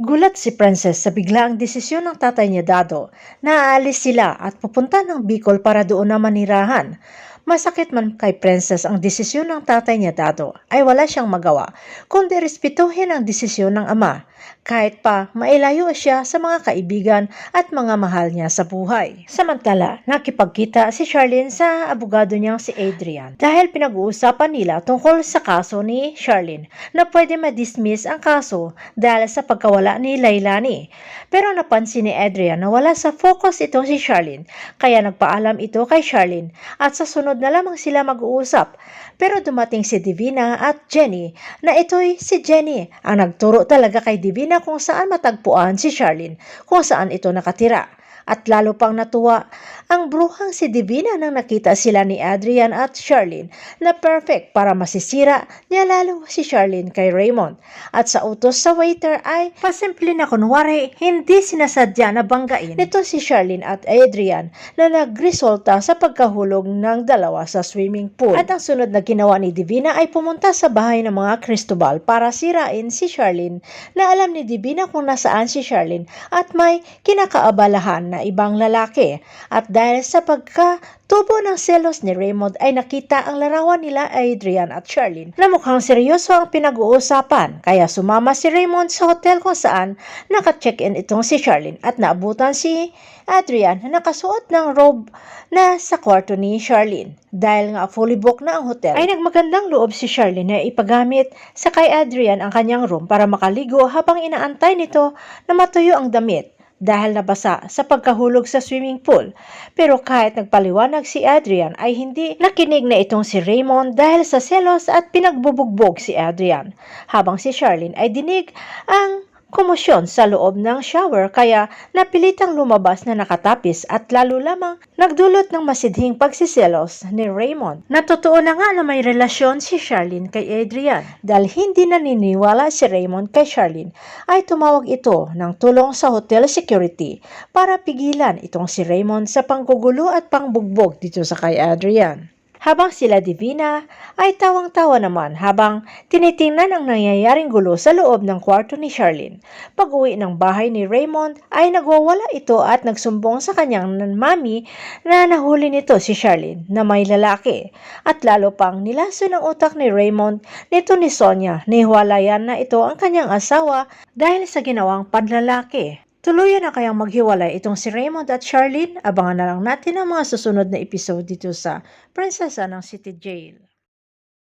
Gulat si Princess sa biglaang desisyon ng tatay niya Dado na aalis sila at pupunta ng Bicol para doon na manirahan. Masakit man kay Princess ang desisyon ng tatay niya Dado ay wala siyang magawa kundi respetuhin ang desisyon ng ama kahit pa mailayo siya sa mga kaibigan at mga mahal niya sa buhay. Samantala, nakipagkita si Charlene sa abogado niyang si Adrian dahil pinag-uusapan nila tungkol sa kaso ni Charlene na pwede ma-dismiss ang kaso dahil sa pagkawala ni Lailani. Pero napansin ni Adrian na wala sa focus itong si Charlene kaya nagpaalam ito kay Charlene at sa sunod na lamang sila mag-uusap. Pero dumating si Divina at Jenny na ito'y si Jenny ang nagturo talaga kay Divina kung saan matagpuan si Charlene kung saan ito nakatira. At lalo pang natuwa ang bruhang si Divina nang nakita sila ni Adrian at Charlene na perfect para masisira niya lalo si Charlene kay Raymond. At sa utos sa waiter ay pasimple na kunwari hindi sinasadya na banggain nito si Charlene at Adrian na nagresulta sa pagkahulog ng dalawa sa swimming pool. At ang sunod na ginawa ni Divina ay pumunta sa bahay ng mga Cristobal para sirain si Charlene na alam ni Divina kung nasaan si Charlene at may kinakaabalahan na ibang lalaki. At dahil sa pagkatubo ng selos ni Raymond ay nakita ang larawan nila Adrian at Charlene na mukhang seryoso ang pinag-uusapan. Kaya sumama si Raymond sa hotel kung saan naka-check-in itong si Charlene at naabutan si Adrian na nakasuot ng robe na sa kwarto ni Charlene. Dahil nga fully booked na ang hotel, ay nagmagandang loob si Charlene na ipagamit sa kay Adrian ang kanyang room para makaligo habang inaantay nito na matuyo ang damit dahil nabasa sa pagkahulog sa swimming pool. Pero kahit nagpaliwanag si Adrian ay hindi nakinig na itong si Raymond dahil sa selos at pinagbubugbog si Adrian. Habang si Charlene ay dinig ang komosyon sa loob ng shower kaya napilitang lumabas na nakatapis at lalo lamang nagdulot ng masidhing pagsiselos ni Raymond. Natotoo na nga na may relasyon si Charlene kay Adrian. Dahil hindi naniniwala si Raymond kay Charlene ay tumawag ito ng tulong sa hotel security para pigilan itong si Raymond sa panggugulo at pangbugbog dito sa kay Adrian. Habang sila Divina ay tawang-tawa naman habang tinitingnan ang nangyayaring gulo sa loob ng kwarto ni Charlene. Pag uwi ng bahay ni Raymond ay nagwawala ito at nagsumbong sa kanyang mami na nahuli nito si Charlene na may lalaki. At lalo pang nilaso ng utak ni Raymond nito ni Sonia nihiwalayan na ito ang kanyang asawa dahil sa ginawang panlalaki. Tuluyan na kayang maghiwalay itong si Raymond at Charlene? Abangan na lang natin ang mga susunod na episode dito sa Prinsesa ng City Jail.